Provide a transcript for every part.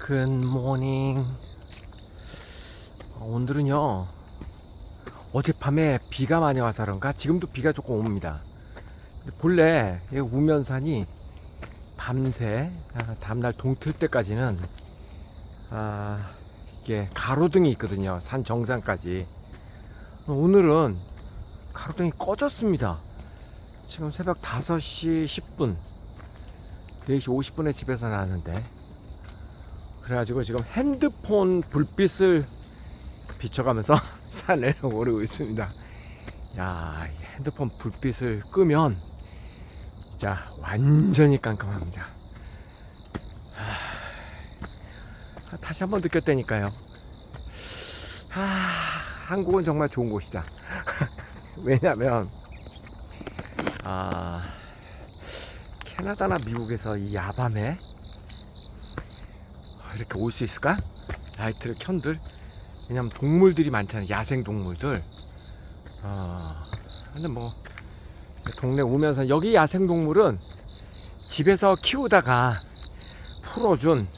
굿모닝 어, 오늘은요 어젯밤에 비가 많이 와서 그런가? 지금도 비가 조금 옵니다. 본래 이 우면산이 밤새 아, 다음날 동틀 때까지는 아, 이게 가로등이 있거든요 산 정상까지. 어, 오늘은 가로등이 꺼졌습니다. 지금 새벽 5시 10분 4시 50분에 집에서 나왔는데 그래가지고 지금 핸드폰 불빛을 비춰가면서 산을 오르고 있습니다. 야, 이 핸드폰 불빛을 끄면 진짜 완전히 깜깜합니다. 하, 다시 한번 느꼈다니까요. 아, 한국은 정말 좋은 곳이다. 왜냐면 아, 캐나다나 미국에서 이 야밤에 이렇게 올 수 있을까? 라이트를 켠들. 왜냐면 동물들이 많잖아요. 야생 동물들. 어, 근데 뭐, 동네 오면서, 여기 야생 동물은 집에서 키우다가 풀어준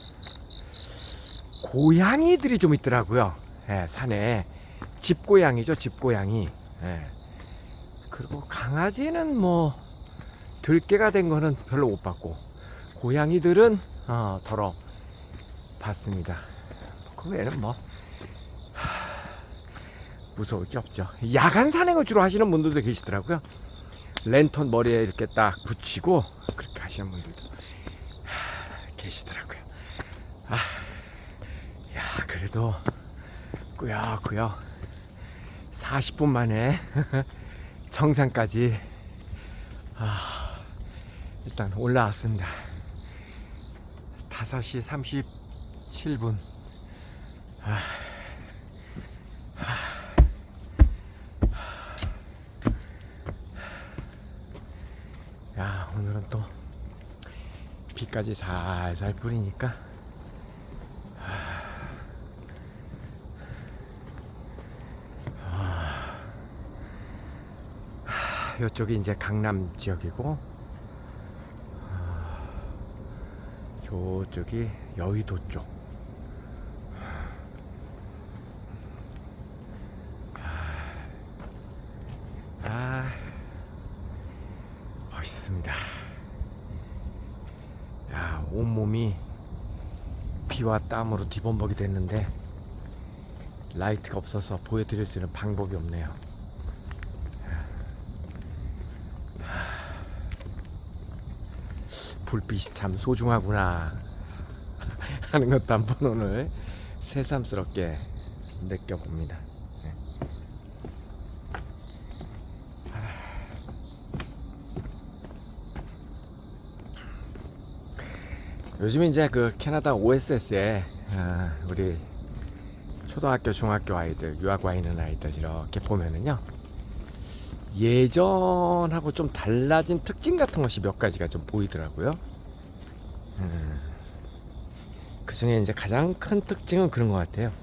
고양이들이 좀 있더라고요. 예, 산에. 집고양이죠, 집고양이. 예. 그리고 강아지는 뭐, 들개가 된 거는 별로 못 봤고, 고양이들은, 어, 더러 봤습니다. 그 외에는 뭐 하, 무서울 게 없죠. 야간 산행을 주로 하시는 분들도 계시더라고요. 랜턴 머리에 이렇게 딱 붙이고 그렇게 하시는 분들도 하, 계시더라고요. 아, 야 그래도 꾸역꾸역 40분 만에 정상까지 아, 일단 올라왔습니다. 5시 37분. 아, 야, 오늘은 또 비까지 살살 뿌리니까. 아, 이쪽이 이제 강남 지역이고 저쪽이 여의도 쪽. 아, 멋있습니다. 야, 온몸이 비와 땀으로 뒤범벅이 됐는데 라이트가 없어서 보여드릴 수 있는 방법이 없네요. 불빛이 참 소중하구나 하는 것도 한번 오늘 새삼스럽게 느껴봅니다. 네. 요즘 이제 그 캐나다 OSS에 아, 우리 초등학교, 중학교 아이들, 유학 와 있는 아이들 이렇게 보면은요. 예전하고 좀 달라진 특징 같은 것이 몇 가지가 좀 보이더라고요. 음, 그 중에 이제 가장 큰 특징은 그런 것 같아요.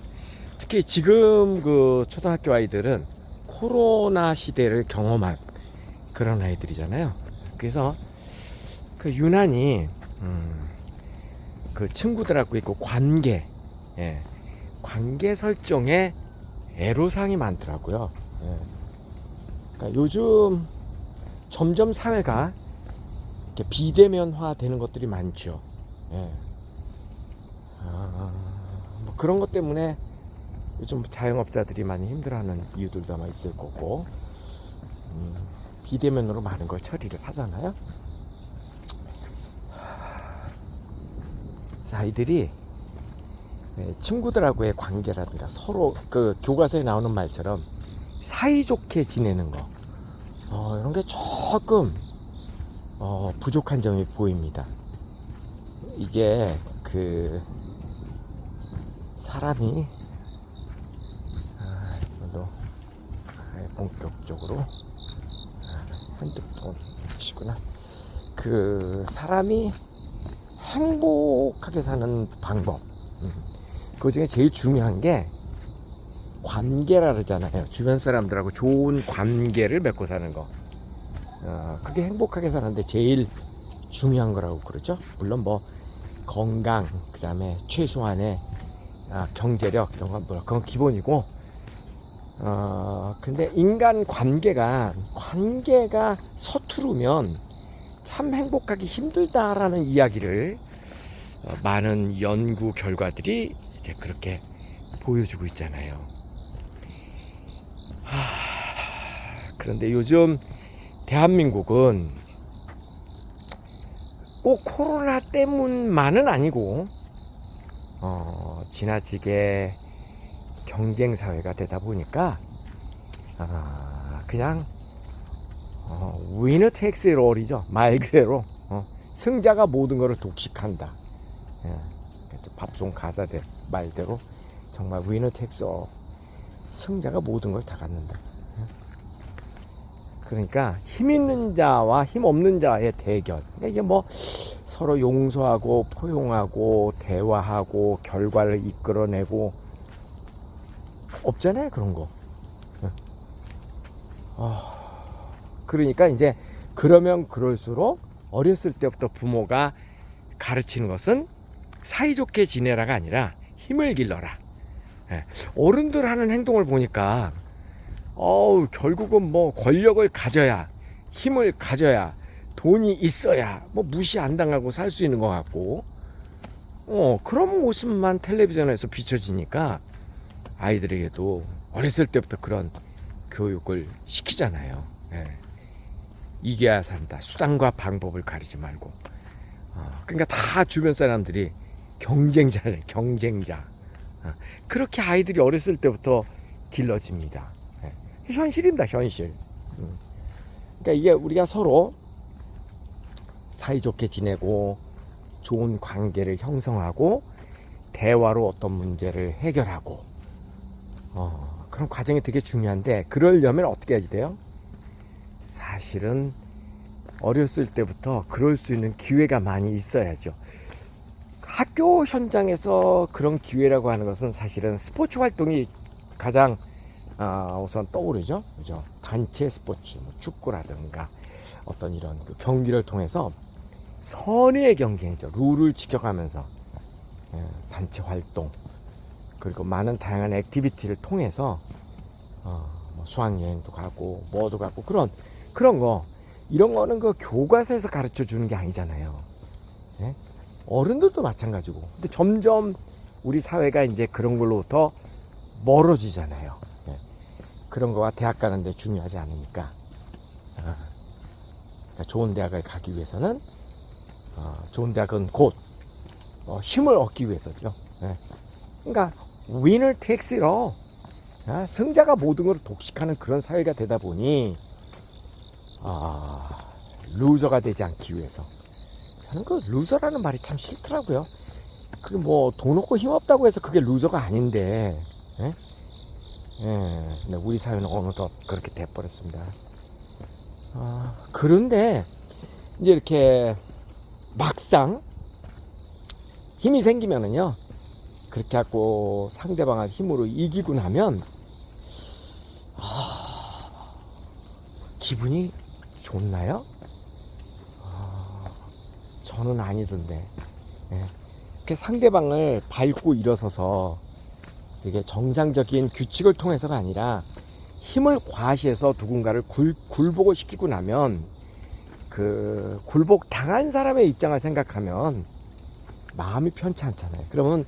특히 지금 그 초등학교 아이들은 코로나 시대를 경험한 그런 아이들이잖아요. 그래서 그 유난히 음, 그 친구들하고 있고 관계, 예, 관계 설정에 애로사항이 많더라고요. 예. 그러니까 요즘 점점 사회가 비대면화 되는 것들이 많죠. 예. 아, 뭐 그런 것 때문에 요즘 자영업자들이 많이 힘들어하는 이유들도 아마 있을 거고, 음, 비대면으로 많은 걸 처리를 하잖아요. 그래서 아이들이 예, 친구들하고의 관계라든가 서로 그 교과서에 나오는 말처럼 사이좋게 지내는 거 어, 이런 게 조금 어, 부족한 점이 보입니다. 이게 그 사람이 아, 이것도 아예 본격적으로 아, 핸드폰이시구나. 그 사람이 행복하게 사는 방법. 음. 그 중에 제일 중요한 게 관계라 그러잖아요. 주변 사람들하고 좋은 관계를 맺고 사는 거. 어, 그게 행복하게 사는데 제일 중요한 거라고 그러죠. 물론 뭐 건강, 그 다음에 최소한의 아, 경제력 이런 건 뭐야 그건 기본이고 어 근데 인간 관계가 관계가 서투르면 참 행복하기 힘들다라는 이야기를 어, 많은 연구 결과들이 이제 그렇게 보여주고 있잖아요. 하, 그런데 요즘 대한민국은 꼭 코로나 때문만은 아니고 어, 지나치게 경쟁 사회가 되다 보니까 아, 그냥 어, 위너 텍스 롤이죠 말 그대로 어, 승자가 모든 것을 독식한다. 예, 그래서 밥송 가사대 말대로 정말 위너 텍스 롤 승자가 모든 걸 다 갖는다. 예. 그러니까 힘 있는 자와 힘 없는 자의 대결. 그러니까 이게 뭐 서로 용서하고 포용하고 대화하고 결과를 이끌어내고 없잖아요 그런 거. 예. 아, 그러니까 이제 그러면 그럴수록 어렸을 때부터 부모가 가르치는 것은 사이좋게 지내라가 아니라 힘을 길러라. 예. 어른들 하는 행동을 보니까 어우 결국은 뭐 권력을 가져야 힘을 가져야 돈이 있어야 뭐 무시 안 당하고 살 수 있는 것 같고 어 그런 모습만 텔레비전에서 비춰지니까 아이들에게도 어렸을 때부터 그런 교육을 시키잖아요. 예. 이겨야 산다. 수단과 방법을 가리지 말고. 어, 그러니까 다 주변 사람들이 경쟁자래, 경쟁자. 어, 그렇게 아이들이 어렸을 때부터 길러집니다. 예. 현실입니다, 현실. 음. 그러니까 이게 우리가 서로 사이좋게 지내고 좋은 관계를 형성하고 대화로 어떤 문제를 해결하고 어, 그런 과정이 되게 중요한데 그러려면 어떻게 해야지 돼요? 사실은 어렸을 때부터 그럴 수 있는 기회가 많이 있어야죠. 학교 현장에서 그런 기회라고 하는 것은 사실은 스포츠 활동이 가장 어, 우선 떠오르죠. 그죠? 단체 스포츠, 뭐 축구라든가 어떤 이런 그 경기를 통해서 선의의 경쟁이죠. 룰을 지켜가면서 예, 단체 활동 그리고 많은 다양한 액티비티를 통해서 어, 뭐 수학여행도 가고 뭐도 가고 그런 그런 거 이런 거는 그 교과서에서 가르쳐 주는 게 아니잖아요. 예? 어른들도 마찬가지고. 근데 점점 우리 사회가 이제 그런 걸로부터 멀어지잖아요. 예. 그런 거와 대학 가는데 중요하지 않으니까. 아, 그러니까 좋은 대학을 가기 위해서는 어, 좋은 대학은 곧 어, 힘을 얻기 위해서죠. 예. 그러니까 winner takes it all. 아, 승자가 모든 걸 독식하는 그런 사회가 되다 보니 아, 루저가 되지 않기 위해서 저는 그 루저라는 말이 참 싫더라고요. 그게 뭐 돈 없고 힘 없다고 해서 그게 루저가 아닌데, 예? 예, 우리 사회는 어느덧 그렇게 돼버렸습니다. 아, 그런데 이제 이렇게 막상 힘이 생기면은요, 그렇게 하고 상대방을 힘으로 이기고 나면 아, 기분이 좋나요? 아, 저는 아니던데. 예. 그 상대방을 밟고 일어서서 되게 정상적인 규칙을 통해서가 아니라 힘을 과시해서 누군가를 굴, 굴복을 시키고 나면 그 굴복 당한 사람의 입장을 생각하면 마음이 편치 않잖아요. 그러면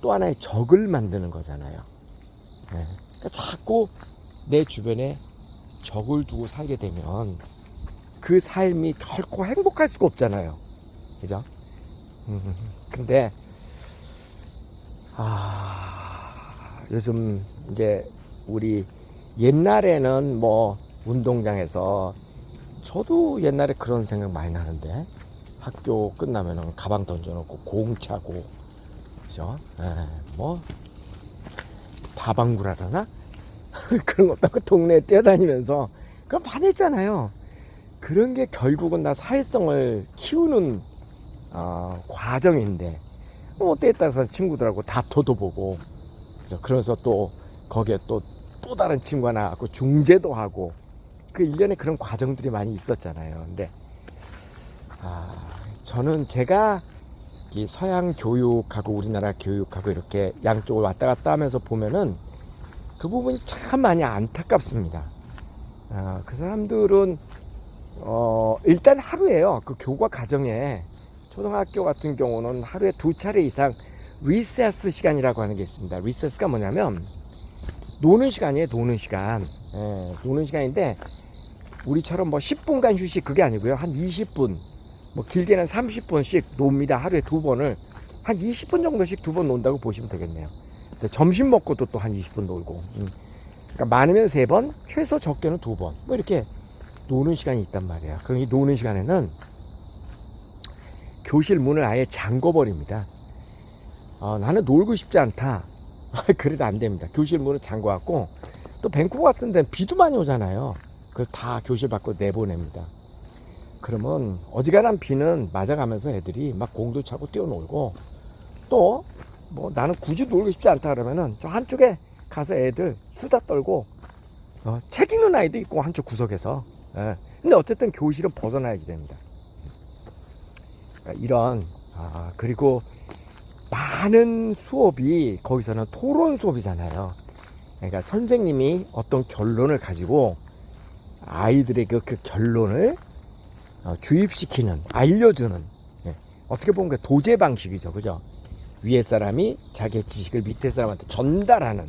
또 하나의 적을 만드는 거잖아요. 예. 그러니까 자꾸 내 주변에 적을 두고 살게 되면 그 삶이 결코 행복할 수가 없잖아요. 그죠? 음, 근데, 아, 요즘 이제 우리 옛날에는 뭐 운동장에서 저도 옛날에 그런 생각 많이 나는데 학교 끝나면은 가방 던져놓고 공 차고 그죠? 에, 뭐 다방구라나 그런 것도 그 동네에 뛰어다니면서 그럼 반했잖아요. 그런 게 결국은 다 사회성을 키우는 어, 과정인데 뭐 때에 따라서 친구들하고 다퉈도 보고 그죠? 그래서 또 거기에 또 또 다른 친구가 나왔고 중재도 하고 그 일련의 그런 과정들이 많이 있었잖아요. 근데 아, 저는 제가 이 서양 교육하고 우리나라 교육하고 이렇게 양쪽을 왔다 갔다 하면서 보면은 그 부분이 참 많이 안타깝습니다. 아, 그 사람들은 어, 일단 하루에요. 그 교과 과정에 초등학교 같은 경우는 하루에 두 차례 이상 리세스 시간이라고 하는 게 있습니다. 리세스가 뭐냐면 노는 시간이에요. 노는 시간. 예, 노는 시간인데 우리처럼 뭐 10분간 휴식 그게 아니고요. 한 20분, 뭐 길게는 30분씩 놉니다. 하루에 두 번을 한 20분 정도씩 두 번 논다고 보시면 되겠네요. 점심 먹고도 또 한 20분 놀고. 음. 그러니까 많으면 세 번, 최소 적게는 두 번. 뭐 이렇게 노는 시간이 있단 말이야. 그럼 이 노는 시간에는 교실 문을 아예 잠궈 버립니다. 어, 나는 놀고 싶지 않다. 그래도 안 됩니다. 교실 문을 잠궈 갖고 또 밴쿠버 같은 데는 비도 많이 오잖아요. 그걸 다 교실 밖으로 내보냅니다. 그러면 어지간한 비는 맞아가면서 애들이 막 공도 차고 뛰어놀고 또 뭐 나는 굳이 놀고 싶지 않다 그러면은 저 한쪽에 가서 애들 수다 떨고 어, 책 읽는 아이도 있고 한쪽 구석에서 예. 근데 어쨌든 교실은 벗어나야지 됩니다. 그러니까 이런 아, 그리고 많은 수업이 거기서는 토론 수업이잖아요. 그러니까 선생님이 어떤 결론을 가지고 아이들에게 그 결론을 어, 주입시키는, 알려주는, 예. 어떻게 보면 그 도제 방식이죠. 그죠? 위에 사람이 자기의 지식을 밑에 사람한테 전달하는,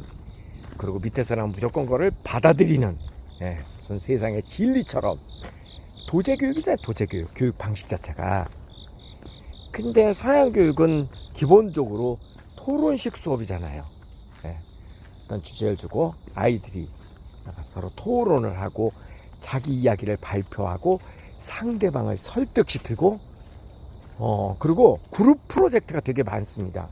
그리고 밑에 사람은 무조건 그거를 받아들이는, 예. 무슨 세상의 진리처럼. 도제 교육이잖아요. 도제 교육. 교육 방식 자체가. 근데 서양 교육은 기본적으로 토론식 수업이잖아요. 예. 어떤 주제를 주고 아이들이 서로 토론을 하고 자기 이야기를 발표하고 상대방을 설득시키고 어 그리고 그룹 프로젝트가 되게 많습니다.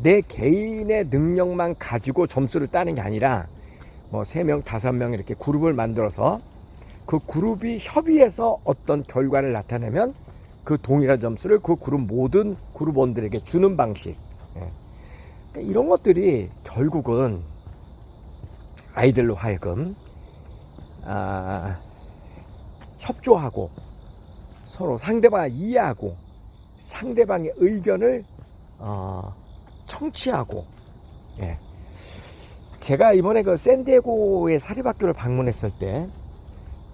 내 개인의 능력만 가지고 점수를 따는 게 아니라 뭐세 명, 다섯 명 이렇게 그룹을 만들어서 그 그룹이 협의해서 어떤 결과를 나타내면 그 동일한 점수를 그 그룹 모든 그룹원들에게 주는 방식. 예. 그러니까 이런 것들이 결국은 아이들로 하여금 아, 협조하고 서로 상대방을 이해하고 상대방의 의견을 어, 청취하고 예. 제가 이번에 그 샌디에고의 사립학교를 방문했을 때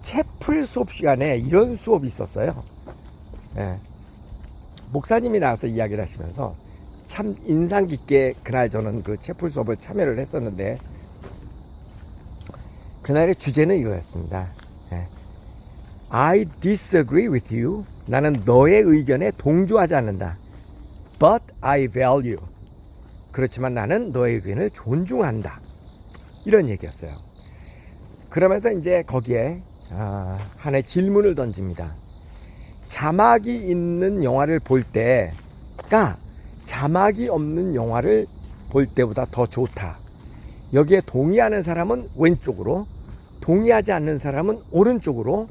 채플 수업 시간에 이런 수업이 있었어요. 예. 목사님이 나와서 이야기를 하시면서 참 인상 깊게 그날 저는 그 채플 수업을 참여를 했었는데 그날의 주제는 이거였습니다. 예. I disagree with you. 나는 너의 의견에 동조하지 않는다. But I value. 그렇지만 나는 너의 의견을 존중한다. 이런 얘기였어요. 그러면서 이제 거기에 아, 하나의 질문을 던집니다. 자막이 있는 영화를 볼 때가 자막이 없는 영화를 볼 때보다 더 좋다. 여기에 동의하는 사람은 왼쪽으로, 동의하지 않는 사람은 오른쪽으로,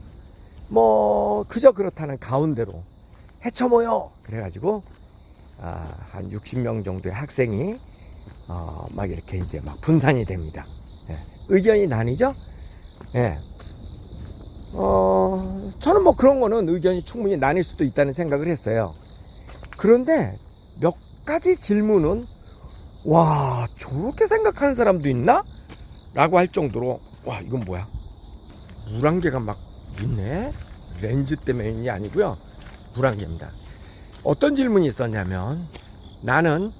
뭐 그저 그렇다는 가운데로 헤쳐 모여. 그래가지고 아, 한 60명 정도의 학생이 어, 막 이렇게 이제 막 분산이 됩니다. 예. 의견이 나뉘죠? 예. 어, 저는 뭐 그런 거는 의견이 충분히 나뉠 수도 있다는 생각을 했어요. 그런데 몇 가지 질문은 와, 저렇게 생각하는 사람도 있나? 라고 할 정도로 와, 이건 뭐야? 물안개가 막 있네? 렌즈 때문이 아니고요. 물안개입니다. 어떤 질문이 있었냐면 나는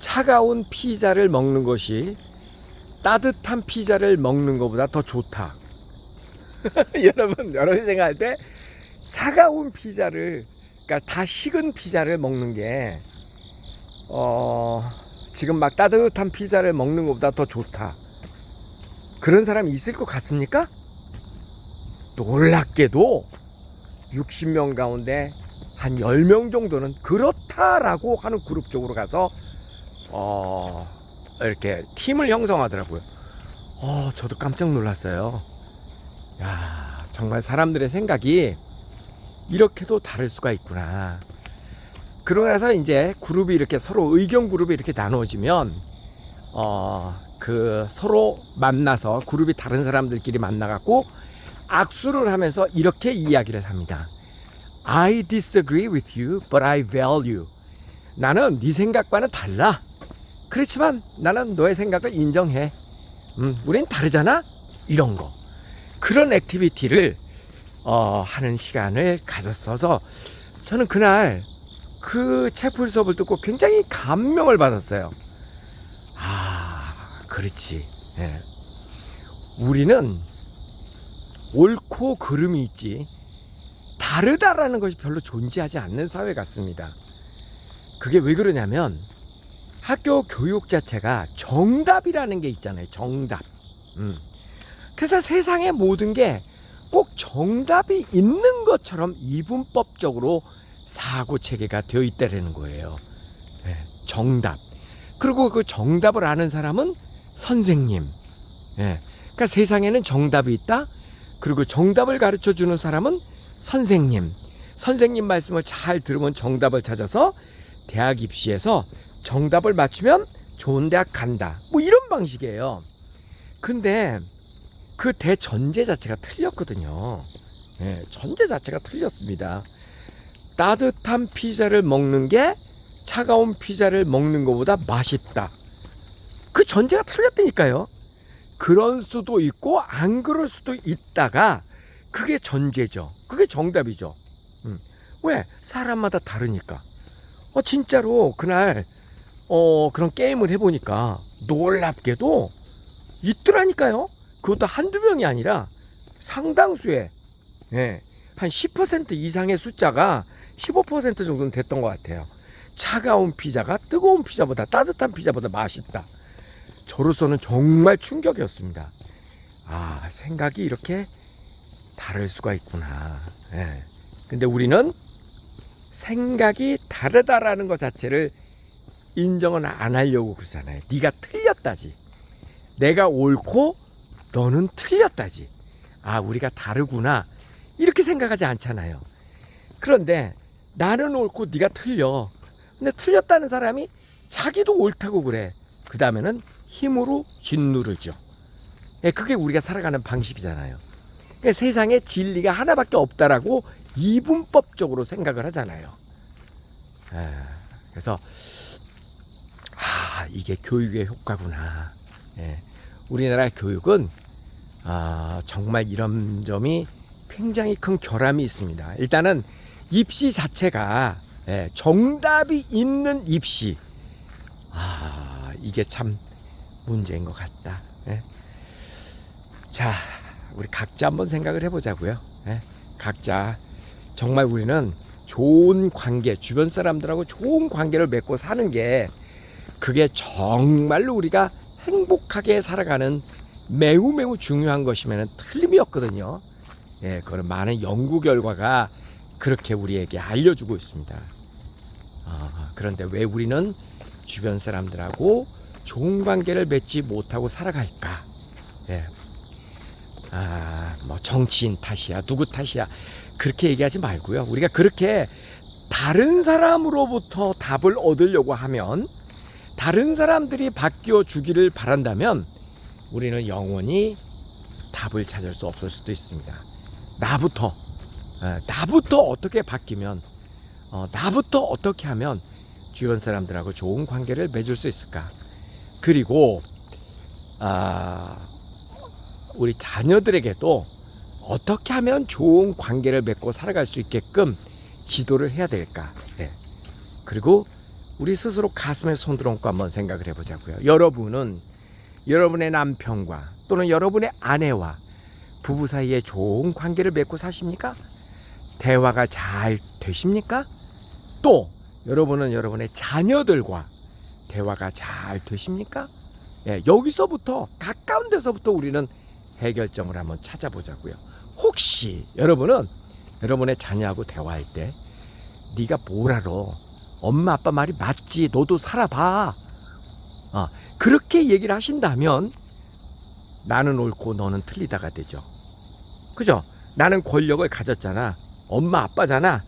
차가운 피자를 먹는 것이 따뜻한 피자를 먹는 것보다 더 좋다. 여러분, 여러분 생각할 때 차가운 피자를, 그러니까 다 식은 피자를 먹는 게, 어, 지금 막 따뜻한 피자를 먹는 것보다 더 좋다. 그런 사람이 있을 것 같습니까? 놀랍게도 60명 가운데 한 10명 정도는 그렇다라고 하는 그룹 쪽으로 가서, 어, 이렇게 팀을 형성하더라고요. 어, 저도 깜짝 놀랐어요. 야, 정말 사람들의 생각이 이렇게도 다를 수가 있구나. 그러나서 이제 그룹이 이렇게 서로 의견 그룹이 이렇게 나누어지면 어, 그 서로 만나서 그룹이 다른 사람들끼리 만나갖고 악수를 하면서 이렇게 이야기를 합니다. I disagree with you, but I value. 나는 네 생각과는 달라. 그렇지만 나는 너의 생각을 인정해. 음, 우린 다르잖아. 이런 거. 그런 액티비티를 어, 하는 시간을 가졌어서 저는 그날 그 체풀 수업을 듣고 굉장히 감명을 받았어요. 아, 그렇지. 예. 우리는 옳고 그름이 있지 다르다라는 것이 별로 존재하지 않는 사회 같습니다. 그게 왜 그러냐면 학교 교육 자체가 정답이라는 게 있잖아요. 정답. 음. 그래서 세상의 모든 게 꼭 정답이 있는 것처럼 이분법적으로 사고 체계가 되어 있다라는 거예요. 예, 정답. 그리고 그 정답을 아는 사람은 선생님. 예. 그러니까 세상에는 정답이 있다. 그리고 정답을 가르쳐 주는 사람은 선생님. 선생님 말씀을 잘 들으면 정답을 찾아서 대학 입시에서 정답을 맞추면 좋은 대학 간다. 뭐 이런 방식이에요. 근데 그 대전제 자체가 틀렸거든요. 예, 전제 자체가 틀렸습니다. 따뜻한 피자를 먹는 게 차가운 피자를 먹는 것보다 맛있다. 그 전제가 틀렸다니까요. 그럴 수도 있고 안 그럴 수도 있다가 그게 전제죠. 그게 정답이죠. 음. 왜? 사람마다 다르니까. 어 진짜로 그날 어 그런 게임을 해보니까 놀랍게도 있더라니까요. 그것도 한두 명이 아니라 상당수의 예, 한10% 이상의 숫자가 15% 정도는 됐던 것 같아요. 차가운 피자가 뜨거운 피자보다 따뜻한 피자보다 맛있다. 저로서는 정말 충격이었습니다. 아, 생각이 이렇게 다를 수가 있구나. 예. 근데 우리는 생각이 다르다라는 것 자체를 인정은 안 하려고 그러잖아요. 네가 틀렸다지. 내가 옳고 너는 틀렸다지. 아, 우리가 다르구나. 이렇게 생각하지 않잖아요. 그런데 나는 옳고 네가 틀려. 근데 틀렸다는 사람이 자기도 옳다고 그래. 그 다음에는 힘으로 짓누르죠. 예, 그게 우리가 살아가는 방식이잖아요. 그러니까 세상에 진리가 하나밖에 없다라고 이분법적으로 생각을 하잖아요. 예, 그래서 아 이게 교육의 효과구나. 예, 우리나라 교육은 아, 정말 이런 점이 굉장히 큰 결함이 있습니다. 일단은 입시 자체가 예, 정답이 있는 입시. 아 이게 참 문제인 것 같다. 예. 자, 우리 각자 한번 생각을 해보자고요. 예. 각자 정말 우리는 좋은 관계, 주변 사람들하고 좋은 관계를 맺고 사는 게 그게 정말로 우리가 행복하게 살아가는 매우 매우 중요한 것이면 틀림이 없거든요. 예, 그거는 많은 연구 결과가 그렇게 우리에게 알려주고 있습니다. 아, 그런데 왜 우리는 주변 사람들하고 좋은 관계를 맺지 못하고 살아갈까? 예. 아, 뭐 정치인 탓이야, 누구 탓이야. 그렇게 얘기하지 말고요. 우리가 그렇게 다른 사람으로부터 답을 얻으려고 하면 다른 사람들이 바뀌어 주기를 바란다면 우리는 영원히 답을 찾을 수 없을 수도 있습니다. 나부터, 예, 나부터 어떻게 바뀌면, 어, 나부터 어떻게 하면 주변 사람들하고 좋은 관계를 맺을 수 있을까? 그리고 아, 우리 자녀들에게도 어떻게 하면 좋은 관계를 맺고 살아갈 수 있게끔 지도를 해야 될까? 예. 그리고 우리 스스로 가슴에 손들 얹고 한번 생각을 해보자고요. 여러분은 여러분의 남편과 또는 여러분의 아내와 부부 사이에 좋은 관계를 맺고 사십니까? 대화가 잘 되십니까? 또 여러분은 여러분의 자녀들과 대화가 잘 되십니까? 예, 여기서부터 가까운 데서부터 우리는 해결점을 한번 찾아보자고요. 혹시 여러분은 여러분의 자녀하고 대화할 때 네가 뭘 알아? 엄마 아빠 말이 맞지. 너도 살아봐. 어, 그렇게 얘기를 하신다면 나는 옳고 너는 틀리다가 되죠. 그죠? 나는 권력을 가졌잖아. 엄마 아빠잖아.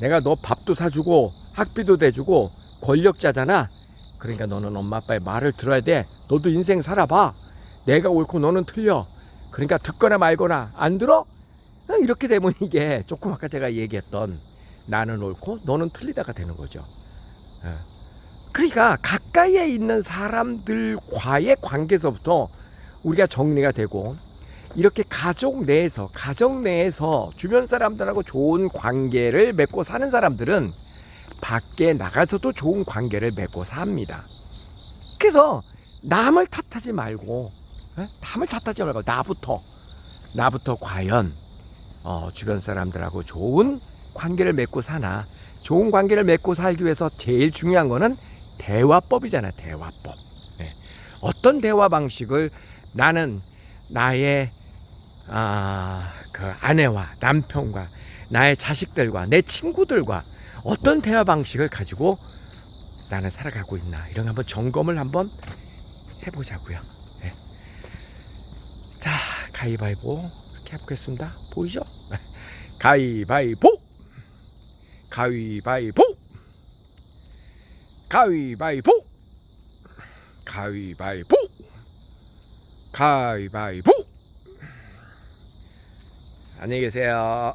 내가 너 밥도 사주고 학비도 대주고 권력자잖아. 그러니까 너는 엄마 아빠의 말을 들어야 돼. 너도 인생 살아봐. 내가 옳고 너는 틀려. 그러니까 듣거나 말거나 안 들어? 어, 이렇게 되면 이게 조금 아까 제가 얘기했던 나는 옳고 너는 틀리다가 되는 거죠. 예. 그러니까 가까이에 있는 사람들과의 관계에서부터 우리가 정리가 되고 이렇게 가족 내에서 가정 내에서 주변 사람들하고 좋은 관계를 맺고 사는 사람들은 밖에 나가서도 좋은 관계를 맺고 삽니다. 그래서 남을 탓하지 말고 예? 남을 탓하지 말고 나부터 나부터 과연 어, 주변 사람들하고 좋은 관계를 맺고 사나 좋은 관계를 맺고 살기 위해서 제일 중요한 거는 대화법이잖아 대화법 예. 어떤 대화 방식을 나는 나의 아, 그 아내와 남편과 나의 자식들과 내 친구들과 어떤 대화 방식을 가지고 나는 살아가고 있나 이런 거 한번 점검을 한번 해보자고요. 예. 자 가위바위보 이렇게 해보겠습니다. 보이죠? 가위바위보 가위바위보! 가위바위보! 가위바위보! 가위바위보! 안녕히 계세요.